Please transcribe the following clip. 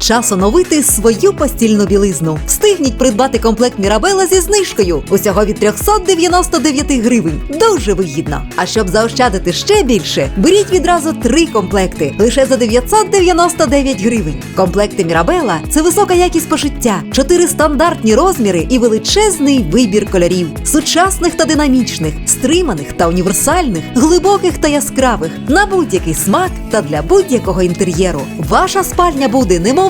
Час оновити свою постільну білизну. Встигніть придбати комплект Мірабела зі знижкою. Усього від 399 гривень. Дуже вигідно. А щоб заощадити ще більше, беріть відразу три комплекти лише за 999 гривень. Комплекти Мірабела це висока якість пошиття, чотири стандартні розміри і величезний вибір кольорів, сучасних та динамічних, стриманих та універсальних, глибоких та яскравих, на будь-який смак та для будь-якого інтер'єру. Ваша спальня буде немов